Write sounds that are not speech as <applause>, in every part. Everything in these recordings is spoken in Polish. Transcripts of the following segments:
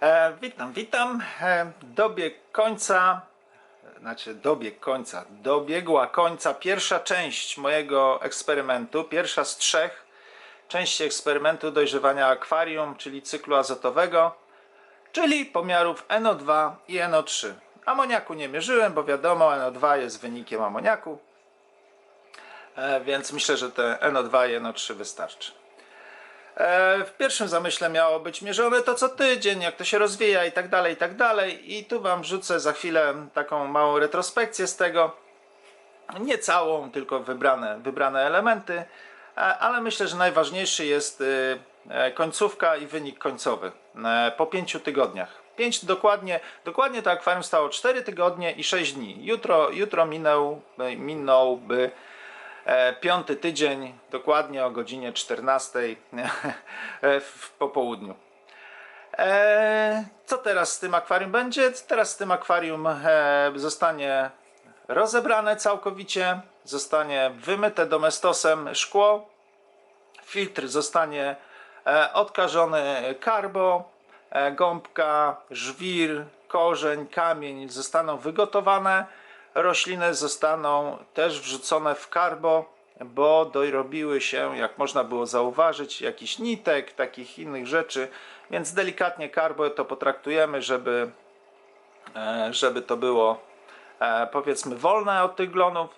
E, witam, witam. E, dobiegł końca, znaczy dobiegł końca, dobiegła końca pierwsza część mojego eksperymentu, pierwsza z trzech części eksperymentu dojrzewania akwarium, czyli cyklu azotowego, czyli pomiarów NO2 i NO3. Amoniaku nie mierzyłem, bo wiadomo, NO2 jest wynikiem amoniaku, e, więc myślę, że te NO2 i NO3 wystarczy. E, W pierwszym zamyśle miało być mierzone to co tydzień, jak to się rozwija i tak dalej, i tak dalej. I tu Wam wrzucę za chwilę taką małą retrospekcję z tego. Nie całą, tylko wybrane, wybrane elementy, E, ale myślę, że najważniejszy jest y, e, końcówka i wynik końcowy po pięciu tygodniach. Pięć dokładnie, dokładnie to akwarium stało 4 tygodnie i 6 dni. Jutro, jutro minął, minąłby piąty tydzień, dokładnie o godzinie 14 <laughs> w popołudniu. E, co teraz z tym akwarium będzie? Teraz z tym akwarium e, zostanie rozebrane całkowicie, zostanie wymyte domestosem szkło, filtr zostanie e, odkażony karbo, e, gąbka, żwir, korzeń, kamień zostaną wygotowane. Rośliny zostaną też wrzucone w karbo, bo dorobiły się, jak można było zauważyć, jakiś nitek, takich innych rzeczy, więc delikatnie karbo to potraktujemy, żeby, e, żeby to było e, powiedzmy wolne od tych glonów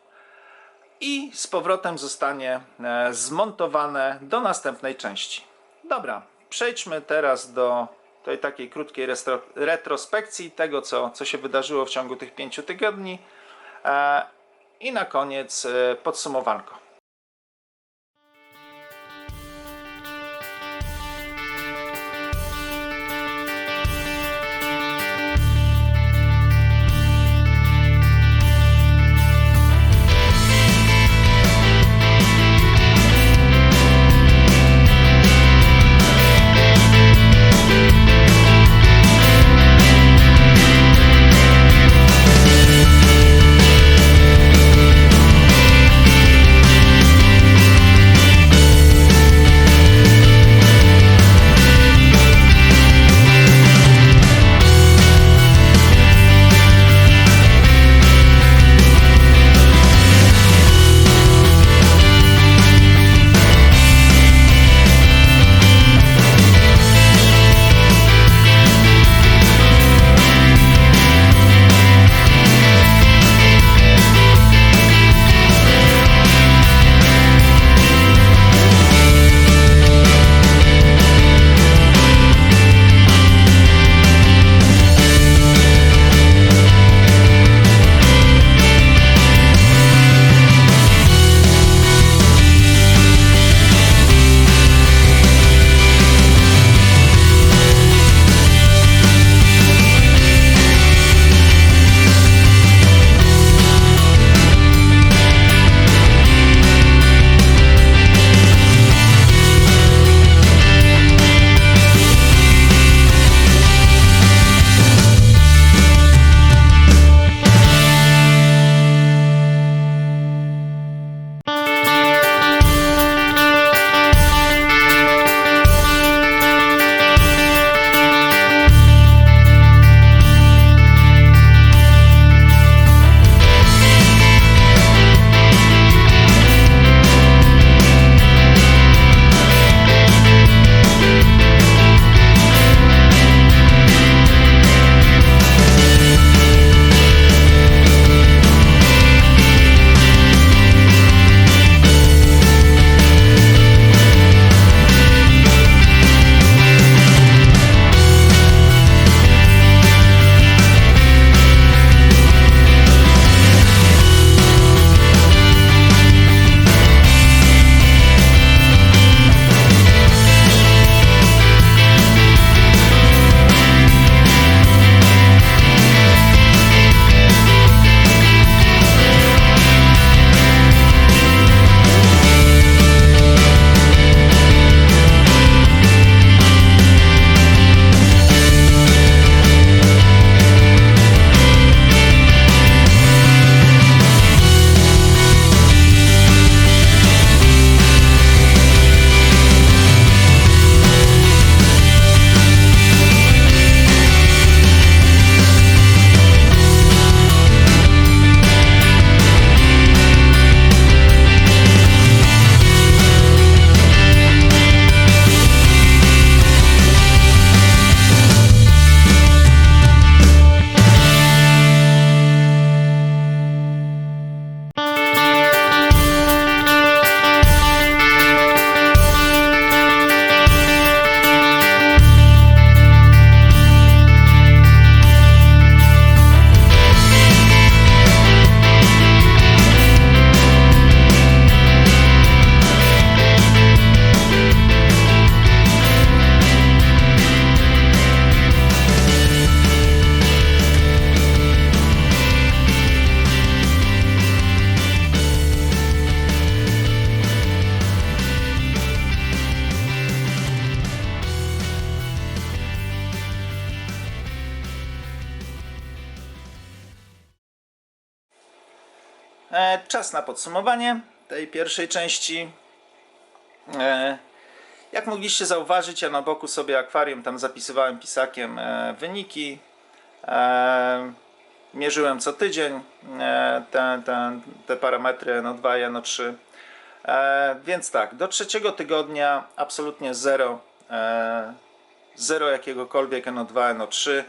i z powrotem zostanie e, zmontowane do następnej części. Dobra, przejdźmy teraz do tej takiej krótkiej retrospekcji tego, co, co się wydarzyło w ciągu tych pięciu tygodni. E, I na koniec e, podsumowanko. Czas na podsumowanie tej pierwszej części. E, jak mogliście zauważyć, ja na boku sobie akwarium tam zapisywałem pisakiem e, wyniki. E, mierzyłem co tydzień e, te, te, te parametry NO2 i NO3. E, więc tak, do trzeciego tygodnia absolutnie zero, e, zero jakiegokolwiek NO2, NO3.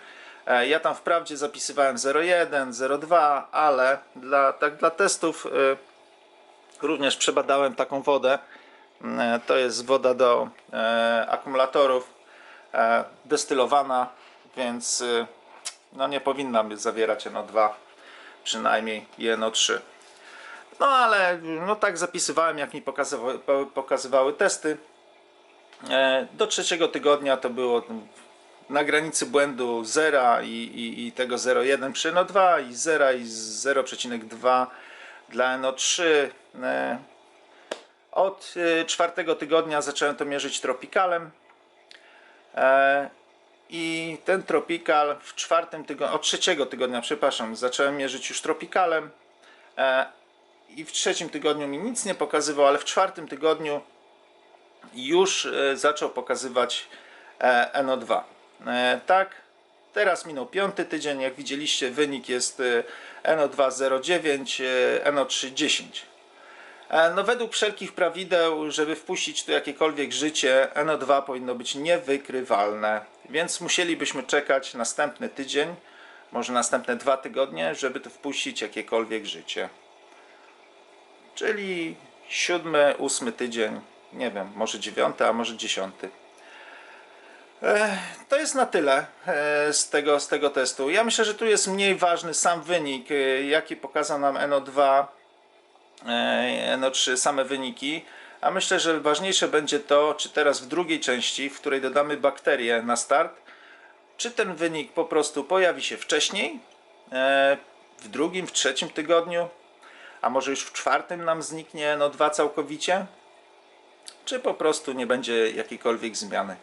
E, ja tam wprawdzie zapisywałem 0,1, 0,2, ale dla, tak dla testów e, również przebadałem taką wodę. E, To jest woda do e, akumulatorów destylowana, więc e, no nie powinna zawierać NO2 przynajmniej i NO3. No ale no tak zapisywałem, jak mi pokazywały, po- pokazywały testy. Do trzeciego tygodnia to było na granicy błędu 0 i, i, i tego 0,1 przy NO2 i 0 i 0,2 dla NO3. E, Od e, czwartego tygodnia zacząłem to mierzyć tropikalem. E, I ten tropikal w czwartym tygodniu, od trzeciego tygodnia, przepraszam, zacząłem mierzyć już tropikalem. I w trzecim tygodniu mi nic nie pokazywał, ale w czwartym tygodniu już zaczął pokazywać e, NO2. E, Tak, teraz minął piąty tydzień, jak widzieliście wynik jest e, NO2 0,9, e, NO3 10. E, No według wszelkich prawideł, żeby wpuścić tu jakiekolwiek życie, NO2 powinno być niewykrywalne, więc musielibyśmy czekać następny tydzień, może następne dwa tygodnie, żeby tu wpuścić jakiekolwiek życie. Czyli siódmy, ósmy tydzień, nie wiem, może dziewiąty, a może dziesiąty. To jest na tyle e, z tego, z tego testu. Ja myślę, że tu jest mniej ważny sam wynik, e, jaki pokazał nam NO2, e, NO3, same wyniki. A myślę, że ważniejsze będzie to, czy teraz w drugiej części, w której dodamy bakterie na start, czy ten wynik po prostu pojawi się wcześniej, w drugim, w trzecim tygodniu, a może już w czwartym nam zniknie NO2 całkowicie, czy po prostu nie będzie jakiejkolwiek zmiany.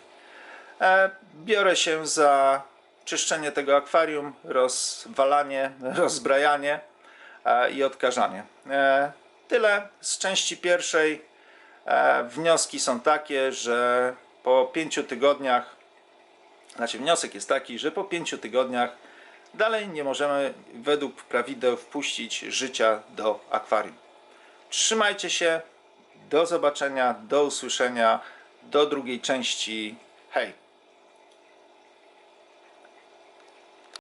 E, Biorę się za czyszczenie tego akwarium, rozwalanie, <laughs> rozbrajanie e, i odkażanie. E, Tyle z części pierwszej. Wnioski są takie, że po pięciu tygodniach, znaczy wniosek jest taki, że po pięciu tygodniach dalej nie możemy według prawideł wpuścić życia do akwarium. Trzymajcie się, do zobaczenia, do usłyszenia, do drugiej części. Hej!